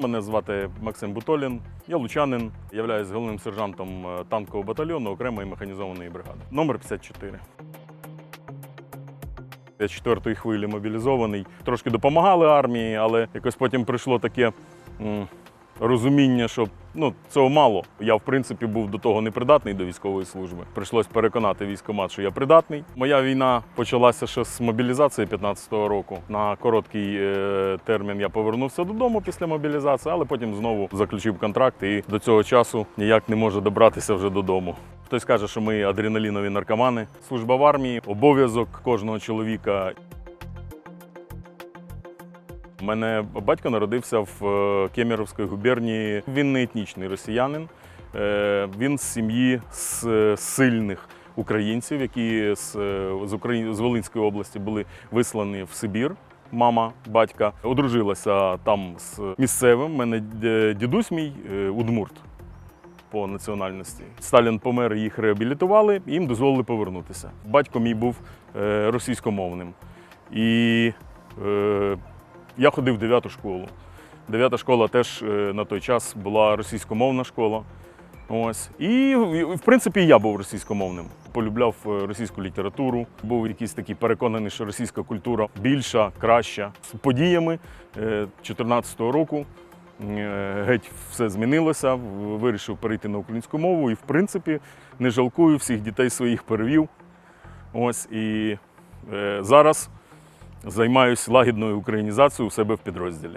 Мене звати Максим Бутолін. Я лучанин, являюсь головним сержантом е, танкового батальйону окремої механізованої бригади. Номер 54. Я з четвертої хвилі мобілізований. Трошки допомагали армії, але якось потім прийшло таке розуміння, що ну, цього мало. Я, в принципі, був до того непридатний до військової служби. Прийшлось переконати військкомат, що я придатний. Моя війна почалася ще з мобілізації 15-го року. На короткий е, термін я повернувся додому після мобілізації, але потім знову заключив контракт і до цього часу ніяк не можу добратися вже додому. Хтось каже, що ми адреналінові наркомани. Служба в армії, обов'язок кожного чоловіка. Мене батько народився в е, Кемеровській губернії. Він не етнічний росіянин. Е, Він з сім'ї з е, сильних українців, які з, з, Волинської області були вислані в Сибір. Мама, батька одружилася там з місцевим. У мене дідусь мій удмурт по національності. Сталін помер, їх реабілітували, їм дозволили повернутися. Батько мій був російськомовним. І я ходив в 9 школу. Дев'ята школа теж е, на той час була російськомовна школа. Ось. І, в принципі, я був російськомовним. Полюбляв е, російську літературу, був якийсь такий переконаний, що російська культура більша, краща. З подіями 2014 року е, геть все змінилося. Вирішив перейти на українську мову і, в принципі, не жалкую, всіх дітей своїх перевів. Ось і зараз займаюся лагідною українізацією у себе в підрозділі.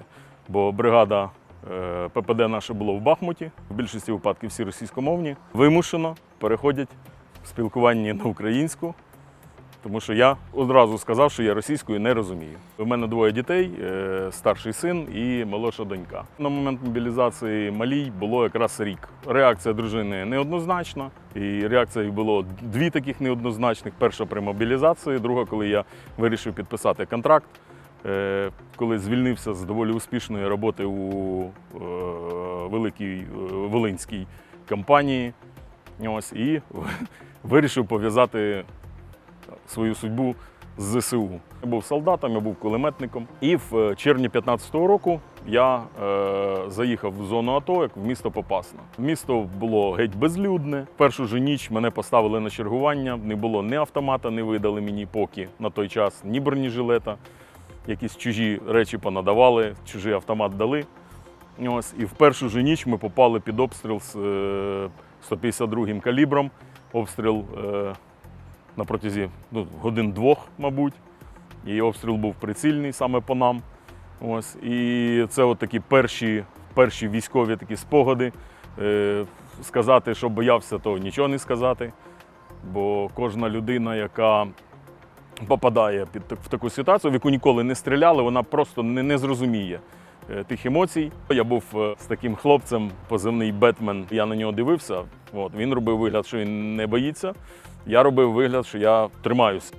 Бо бригада е, ППД наша була в Бахмуті, в більшості випадків всі російськомовні, вимушено переходять в спілкуванні на українську, тому що я одразу сказав, що я російською не розумію. У мене двоє дітей, е, старший син і молодша донька. На момент мобілізації малій було якраз рік. Реакція дружини неоднозначна, і реакцій було дві таких неоднозначних: перша при мобілізації, друга, коли я вирішив підписати контракт. Е, Коли звільнився з доволі успішної роботи у е, великій волинській компанії, ось, і вирішив пов'язати свою судьбу з ЗСУ. Я був солдатом, я був кулеметником. І в е, червні 15-го року я е, заїхав в зону АТО, як в місто Попасна. Місто було геть безлюдне. Першу ж ніч мене поставили на чергування. Не було ні автомата, не видали мені поки на той час, ні бронежилета. Якісь чужі речі понадавали, чужий автомат дали. Ось, і в першу ж ніч ми попали під обстріл з е, 152-м калібром. Обстріл е, на протязі ну, годин-двох, мабуть. І обстріл був прицільний саме по нам. Ось. І це от такі перші, перші військові такі спогади. Е, сказати, що боявся, то нічого не сказати. Бо кожна людина, яка попадає під в таку ситуацію, в яку ніколи не стріляли, вона просто не, не зрозуміє е, тих емоцій. Я був е, з таким хлопцем, позивний Бетмен. Я на нього дивився. От, він робив вигляд, що він не боїться. Я робив вигляд, що я тримаюся.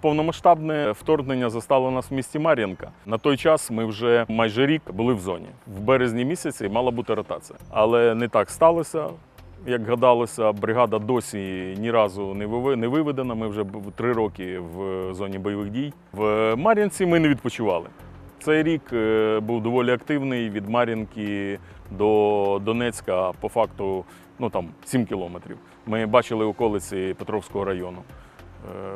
Повномасштабне вторгнення застало нас в місті Мар'їнка. На той час ми вже майже рік були в зоні. В березні місяці мала бути ротація. Але не так сталося. Як гадалося, бригада досі ні разу не виведена. Ми вже три роки в зоні бойових дій. В Мар'їнці ми не відпочивали. Цей рік е, був доволі активний від Мар'їнки до Донецька, по факту, ну там 7 кілометрів. Ми бачили околиці Петровського району.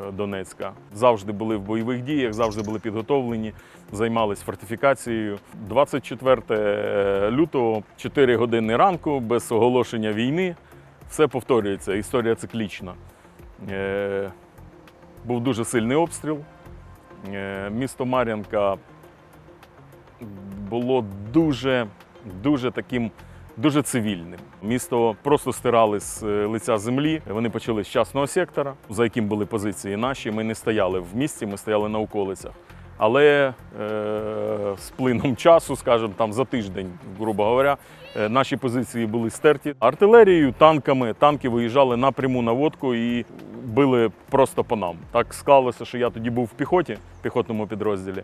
е, Донецька завжди були в бойових діях, завжди були підготовлені, займалися фортифікацією. 24 лютого, 4 години ранку, без оголошення війни. Все повторюється, історія циклічна. Е, Був дуже сильний обстріл. Е, Місто Мар'янка було дуже, дуже таким. Дуже цивільним. Місто просто стирали з е, лиця землі. Вони почали з частного сектора, за яким були позиції наші. Ми не стояли в місті, ми стояли на околицях. Але е, з плином часу, скажімо, там за тиждень, грубо говоря, е, наші позиції були стерті. Артилерією, танками, танки виїжджали напряму на водку і били просто по нам. Так склалося, що я тоді був в піхоті, в піхотному підрозділі,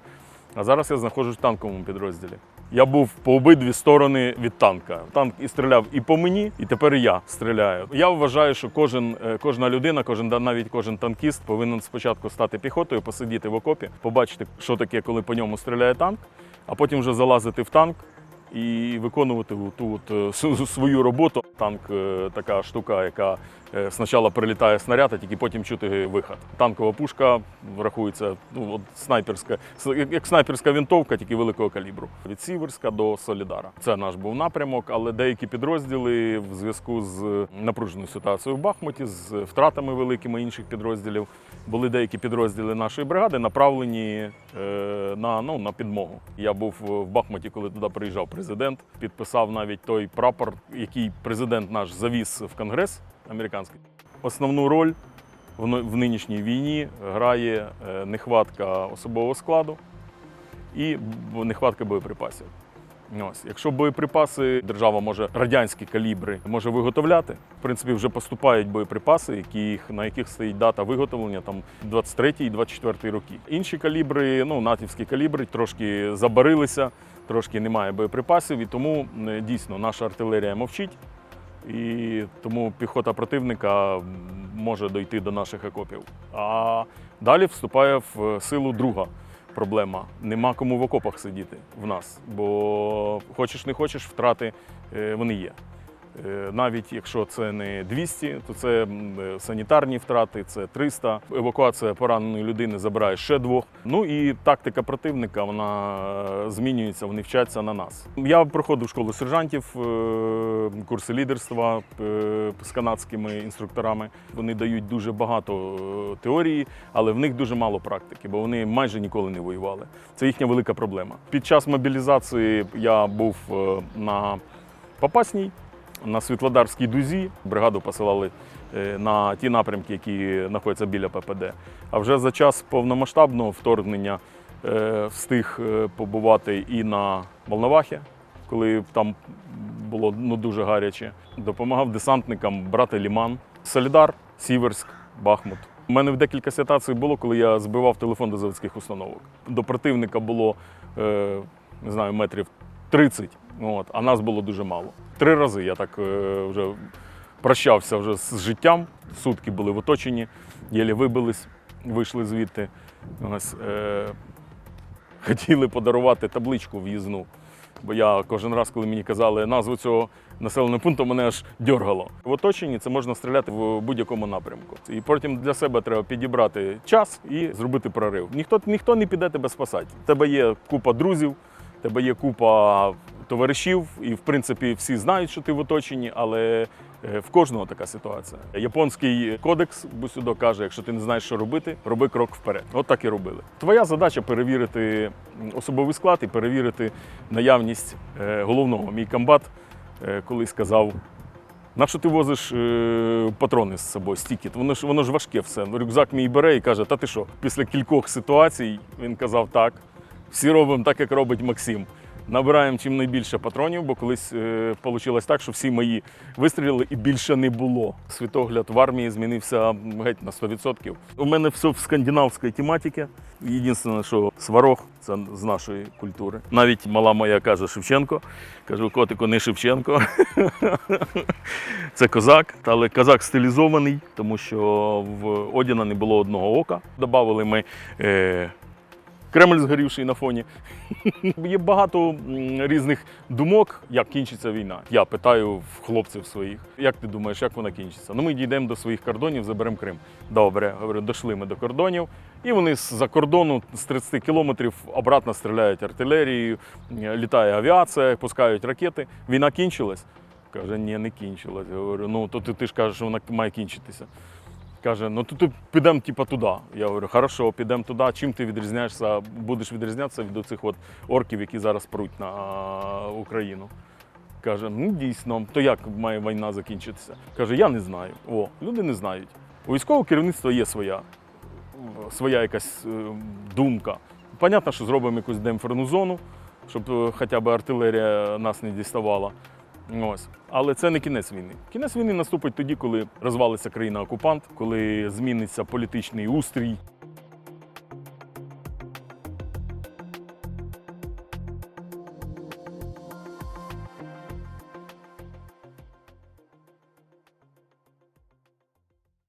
а зараз я знаходжусь в танковому підрозділі. Я був по обидві сторони від танка. Танк і стріляв і по мені, і тепер я стріляю. Я вважаю, що кожен, е, кожна людина, кожен навіть кожен танкіст повинен спочатку стати піхотою, посидіти в окопі, побачити, що таке, коли по ньому стріляє танк, а потім вже залазити в танк. І виконувати ту от, е, свою роботу. Танк е, така штука, яка спочатку прилітає снаряд, а тільки потім чути виход. Танкова пушка рахується ну, от снайперська, як снайперська винтовка, тільки великого калібру. Від Сіверська до Солідара. Це наш був напрямок, але деякі підрозділи в зв'язку з напруженою ситуацією в Бахмуті, з втратами великими інших підрозділів, були деякі підрозділи нашої бригади направлені е, на, ну, на підмогу. Я був в Бахмуті, коли туди приїжджав президент, підписав навіть той прапор, який президент наш завіз в Конгрес американський. Основну роль в, нинішній війні грає е, нехватка особового складу і нехватка боєприпасів. Ось, якщо боєприпаси держава може радянські калібри може виготовляти, в принципі, вже поступають боєприпаси, які, на яких стоїть дата виготовлення, там 23 і 24 роки. Інші калібри, ну натівські калібри, трошки забарилися, трошки немає боєприпасів, і тому е, дійсно наша артилерія мовчить. І тому піхота противника може дойти до наших окопів. А далі вступає в силу друга проблема. Нема кому в окопах сидіти в нас, бо хочеш не хочеш, втрати е, вони є. Е, Навіть якщо це не 200, то це е, санітарні втрати, це 300. Евакуація пораненої людини забирає ще двох. Ну і тактика противника вона е, змінюється, вони вчаться на нас. Я проходив школу сержантів, курси лідерства з канадськими інструкторами. Вони дають дуже багато теорії, але в них дуже мало практики, бо вони майже ніколи не воювали. Це їхня велика проблема. Під час мобілізації я був на Попасній, на Світлодарській дузі. Бригаду посилали е, на ті напрямки, які знаходяться біля ППД. А вже за час повномасштабного вторгнення е, встиг е, побувати і на Волновахі, коли там було ну, дуже гаряче. Допомагав десантникам брати Ліман, Солідар, Сіверськ, Бахмут. У мене в декілька ситуацій було, коли я збивав телефон до заводських установок. До противника було не знаю, метрів 30, от, а нас було дуже мало. Три рази я так е, вже прощався вже з життям. Сутки були в оточенні, єлі вибились, вийшли звідти. Ось, е, хотіли подарувати табличку в'їзну. Бо я кожен раз, коли мені казали назву цього населеного пункту, мене аж дьоргало. В оточенні це можна стріляти в будь-якому напрямку. І потім для себе треба підібрати час і зробити прорив. Ніхто, ніхто не піде тебе спасати. У тебе є купа друзів, у тебе є купа товаришів, і в принципі всі знають, що ти в оточенні, але е, в кожного така ситуація. Японський кодекс Бусюдо каже: якщо ти не знаєш, що робити, роби крок вперед. От так і робили. Твоя задача перевірити особовий склад і перевірити наявність е, головного. Мій комбат е, колись сказав. На що ти возиш е, патрони з собою, стільки? Воно ж воно ж важке все. Рюкзак мій бере і каже: Та ти що? Після кількох ситуацій він казав так. Всі робимо так, як робить Максим. Набираємо чим найбільше патронів, бо колись е, вийшло так, що всі мої вистрілили і більше не було. Світогляд в армії змінився геть на 100%. У мене все в скандинавській тематиці. Єдине, що сварог це з нашої культури. Навіть мала моя каже Шевченко. Кажу, котику, не Шевченко. Це козак, але козак стилізований, тому що в Одіна не було одного ока. Добавили ми е, Кремль згорівший на фоні. Є багато різних думок, як кінчиться війна. Я питаю в хлопців своїх, як ти думаєш, як вона кінчиться? Ну, ми дійдемо до своїх кордонів, заберемо Крим. Добре, говорю, дійшли ми до кордонів, і вони з-за кордону з 30 кілометрів обратно стріляють артилерією, літає авіація, пускають ракети. Війна кінчилась? Каже, ні, не кінчилась. Говорю, ну то ти, ти ж кажеш, що вона має кінчитися. Каже, ну то підемо типа туди. Я говорю, хорошо, підемо туди. Чим ти відрізняєшся, будеш відрізнятися від цих от орків, які зараз пруть на Україну. Каже, ну дійсно, то як має війна закінчитися? Каже, я не знаю. О, люди не знають. У військового керівництва є своя, своя якась е, думка. Понятно, що зробимо якусь демпферну зону, щоб е, хоча б артилерія нас не діставала. Ось. Але це не кінець війни. Кінець війни наступить тоді, коли розвалиться країна-окупант, коли зміниться політичний устрій,